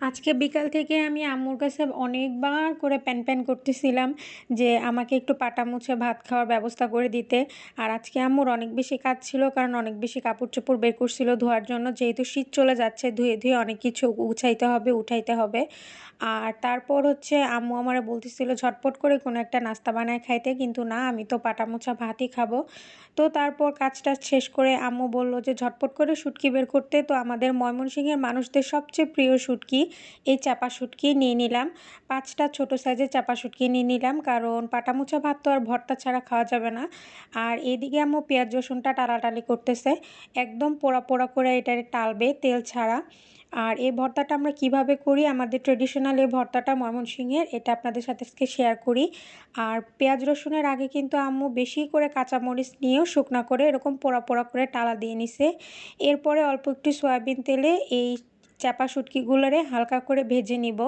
আজকে বিকাল থেকে আমি আম্মুর কাছে অনেকবার করে প্যান প্যান করতেছিলাম যে আমাকে একটু পাটা মুছে ভাত খাওয়ার ব্যবস্থা করে দিতে। আর আজকে আম্মুর অনেক বেশি কাজ ছিল কারণ অনেক বেশি কাপড় চোপড় বের করছিল ধোয়ার জন্য। যেহেতু শীত চলে যাচ্ছে, ধুয়ে ধুয়ে অনেক কিছু উছাইতে হবে, উঠাইতে হবে। আর তারপর হচ্ছে আম্মু আমারে বলতেছিল, ঝটপট করে কোনো একটা নাস্তা বানায় খাইতে। কিন্তু না, আমি তো পাটা মোছা ভাতই খাব। তো তারপর কাজটা শেষ করে আম্মু বলল যে, ঝটপট করে শুটকি বের করতে। তো আমাদের ময়মনসিংহের মানুষদের সবচেয়ে প্রিয় শুটকি এই চাপা শুটকি নিয়ে নিলাম। পাঁচটা ছোট সাইজের চাপা শুটকি নিয়ে নিলাম, কারণ পাটা মোছা ভাত তো আর ভর্তা ছাড়া খাওয়া যাবে না। আর এদিকে আম্মু পেঁয়াজ, রসুনটা টালাটালি করতেছে। একদম পোড়া পোড়া করে এটা টালবে তেল ছাড়া। আর এই ভর্তাটা আমরা কীভাবে করি? আমাদের ট্রেডিশনাল এই ভর্তাটা ময়মনসিংহের, এটা আপনাদের সাথে আজকে শেয়ার করি। আর পেঁয়াজ, রসুনের আগে কিন্তু আম্মু বেশি করে কাঁচামরিচ নিয়েও শুকনা করে এরকম পোড়া পোড়া করে টালা দিয়ে নিছে। এরপরে অল্প একটু সয়াবিন তেলে এই চাপা শুটকিগুলোরে হালকা করে ভেজে নিব।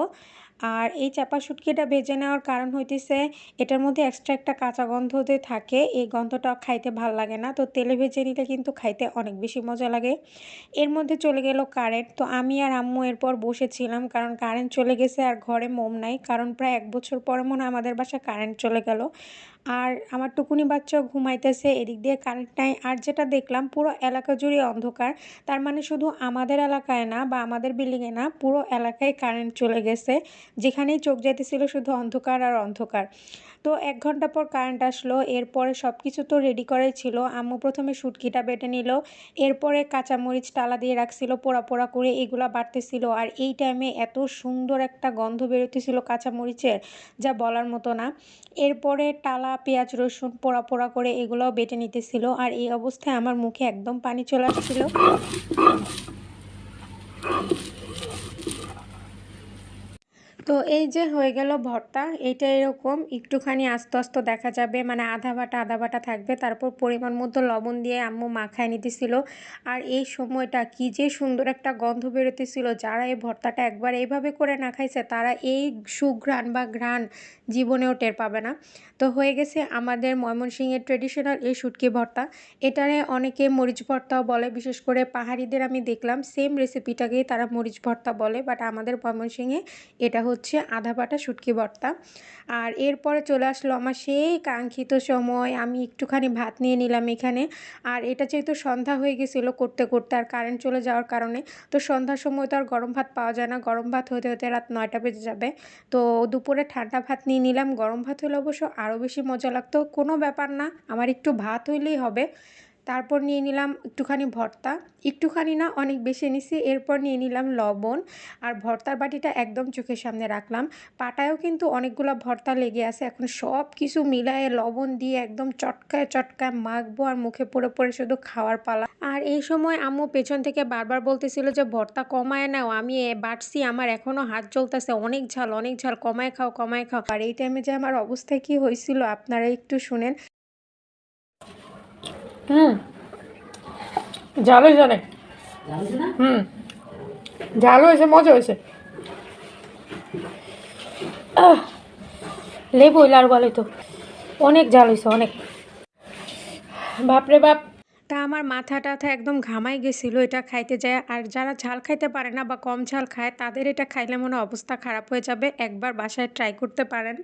আর এই চাপা শুটকিটা ভেজে নেওয়ার কারণ হইতেছে, এটার মধ্যে এক্সট্রা একটা কাঁচা গন্ধতে থাকে, এই গন্ধটা খাইতে ভালো লাগে না। তো তেলে ভেজে নিলে কিন্তু খাইতে অনেক বেশি মজা লাগে। এর মধ্যে চলে গেল কারেন্ট তো আমি আর আম্মু এরপর বসেছিলাম, কারণ কারেন্ট চলে গেছে আর ঘরে মোম নাই। কারণ প্রায় এক বছর পরে মনে আমাদের বাসায় কারেন্ট চলে গেল। আর আমার টুকুনি বাচ্চাও ঘুমাইতেছে এদিক দিয়ে কারেন্ট নাই। আর যেটা দেখলাম, পুরো এলাকা জুড়ে অন্ধকার। তার মানে শুধু আমাদের এলাকায় না বা আমাদের বিল্ডিংয়ে না, পুরো এলাকায় কারেন্ট চলে গেছে। যেখানেই চোখ যাইতেছিল শুধু অন্ধকার আর অন্ধকার। তো এক ঘণ্টা পর কারেন্ট আসলো, এরপরে সব কিছু তো রেডি করাই ছিল। আম্মু প্রথমে সুটকিটা বেটে নিল, এরপরে কাঁচামরিচ টালা দিয়ে রাখছিল, পোড়া পোড়া করে এগুলা বাড়তেছিল। আর এই টাইমে এত সুন্দর একটা গন্ধ বেরোতেছিল কাঁচামরিচের, যা বলার মতো না। এরপরে টালা পেঁয়াজ, রসুন পোড়া পোড়া করে এগুলোও বেটে নিতেছিল আর এই অবস্থায় আমার মুখে একদম পানি চলে আসছিল। তো এই যে হয়ে গেল ভর্তা, এইটা এরকম একটুখানি আস্তে আস্তে দেখা যাবে। মানে আধা বাটা আধা বাটা থাকবে। তারপর পরিমাণ মতো লবণ দিয়ে আম্মু মাখায় নিতেছিল। আর এই সময়টা কি যে সুন্দর একটা গন্ধ বেরোতেছিল। যারা এই ভর্তাটা একবার এইভাবে করে না খাইছে, তারা এই সুঘ্রাণ বা ঘ্রাণ জীবনেও টের পাবে না। তো হয়ে গেছে আমাদের ময়মনসিংহের ট্রেডিশনাল এই শুটকি ভর্তা। এটারে অনেকে মরিচ ভর্তাও বলে। বিশেষ করে পাহাড়িদের আমি দেখলাম সেম রেসিপিটাকেই তারা মরিচ ভর্তা বলে। বাট আমাদের ময়মনসিংহে এটা হচ্ছে আধা বাটা শুটকি ভর্তা। আর এরপরে চলে আসলো আমার সেই কাঙ্ক্ষিত সময়, আমি একটুখানি ভাত নিয়ে নিলাম এখানে। আর এটা যেহেতু সন্ধ্যা হয়ে গেছিল করতে করতে আর কারেন্ট চলে যাওয়ার কারণে, তো সন্ধ্যার সময় তো আর গরম ভাত পাওয়া যায় না। গরম ভাত হতে হতে রাত নয়টা বেজে যাবে। তো দুপুরে ঠান্ডা ভাত নিয়ে নিলাম। গরম ভাত হলে অবশ্য আরও বেশি মজা লাগতো। কোনো ব্যাপার না, আমার একটু ভাত হইলেই হবে। তারপর নিয়ে নিলাম একটুখানি ভর্তা। একটুখানি না, অনেক বেশি নিছি এরপর নিয়ে নিলাম লবণ। আর ভর্তার বাটিটা একদম চোখের সামনে রাখলাম। পাটায়ও কিন্তু অনেকগুলো ভর্তা লেগে আছে। এখন সব কিছু মিলায়ে লবণ দিয়ে একদম চটকায় চটকায় মাখবো আর মুখে পড়ে পড়ে শুধু খাওয়ার পালা। আর এই সময় আম্মু পেছন থেকে বারবার বলতেছিল যে, ভর্তা কমায় নাও। আমি বাড়ছি। আমার এখনও হাত চলতেছে অনেক ঝাল অনেক ঝাল। কমায় খাও কমায় খাও। আর এই টাইমে যে আমার অবস্থায় কি হয়েছিল, আপনারা একটু শুনেন। হুম। ঝাল হয়েছে অনেক। হুম। ঝাল হয়েছে মজা হয়েছে। আহ, লেবু আর বলে তো অনেক ঝাল হয়েছে অনেক। বাপরে বাপ। তা আমার মাথা টাথা একদম ঘামাই গেছিল এটা খাইতে যায়। আর যারা ঝাল খাইতে পারে না বা কম ঝাল খায় তাদের এটা খাইলে মনে হয় অবস্থা খারাপ হয়ে যাবে। একবার বাসায় ট্রাই করতে পারেন।